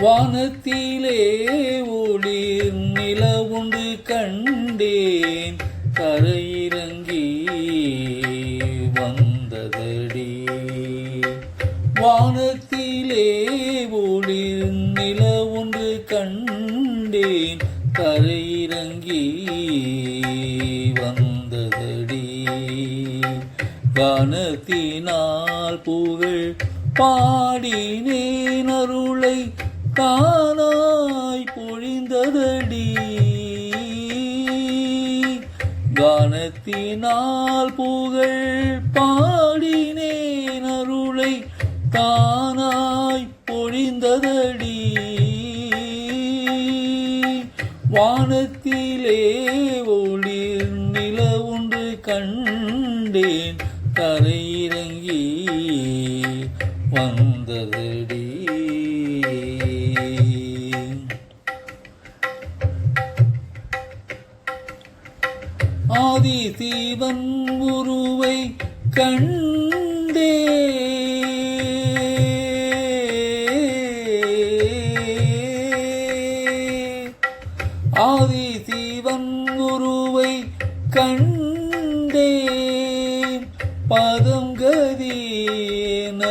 வானத்திலே ஒளிர் நில ஒன்று கண்டேன். கரையிறங்கி வந்ததடி. வானத்திலே ஒளிர் நில ஒன்று கண்டேன். கரையிறங்கி வந்ததடி. கானத்தினால் புகழ் பாடினேன். அருளை தானாய் பொழிந்ததடி. கானத்தினால் புகழ் பாடினேன் அருளை தானாய் பொழிந்ததடி. வானத்திலே ஒளிர் நில ஒன்று கண்டேன் தரையிறங்கி வந்ததடி. ஆதி தீவன் உருவை கண்டே. ஆதி தீவன் உருவை கண்டே. பதம் கதீன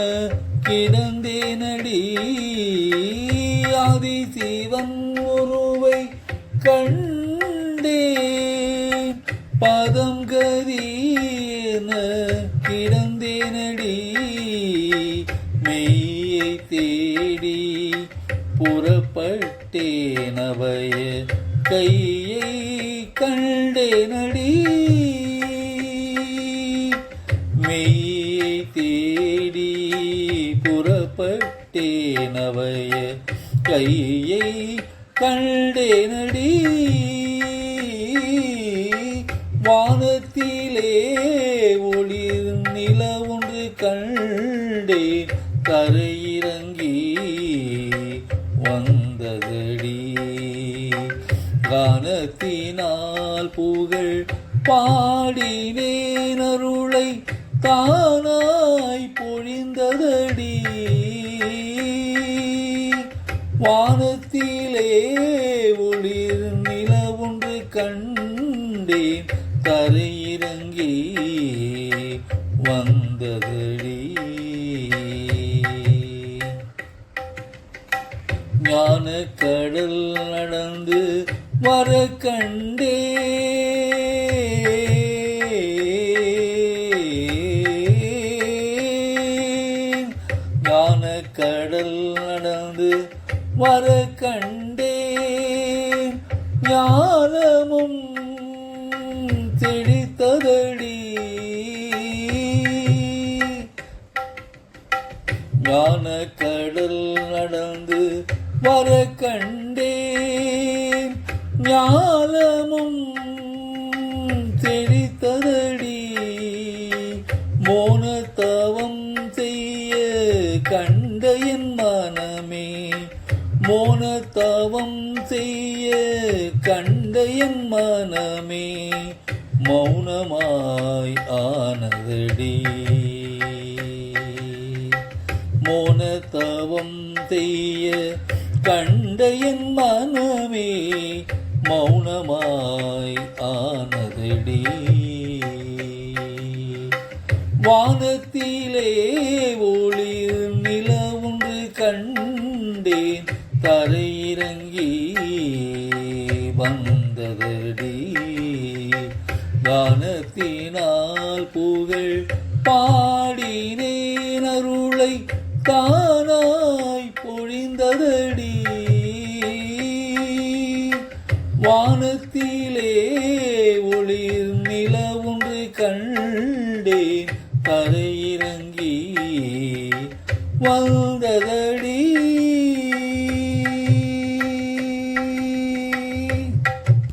கிடந்தே நடி ஆதி தீவன் உருவை கண் கதீன கிடந்தேனடி. மெய்யை தேடி புறப்பட்டேனவைய கையை கண்டேனடி. மெய்யை தேடி புறப்பட்டேனவைய கையை கண் கரையிறங்கி வந்ததடி? கானத்தினால் புகழ் பாடினேன் அருளை தானாய் பொழிந்ததடி. வானத்திலே ஒளிர் நில கண்டேன் கரையிறங்கி வந்ததடி. கடல் நடந்து வர கண்டே ஞான கடல் நடந்து வர கண்டே ஞானமும் தெளித்ததடி. ஞான கடல் நடந்து வர கண்டேன் ஞாலமும் தெரித்ததடி. மோனத்தவம் செய்ய கண்ட என் மனமே. மோனத்தவம் செய்ய கண்ட என் மனமே. மௌனமாய் ஆனதடி. மோனத்தவம் செய்ய கண்ட என் மனமே மௌனமாய் ஆனதடி. வானத்திலே ஒளிர் நில ஒன்று கண்டேன் தரையிறங்கி வந்ததடி. கானத்தினால் புகழ் பாடினேன் அருளை தானா கண்டேன் கரையிறங்கி வந்ததடி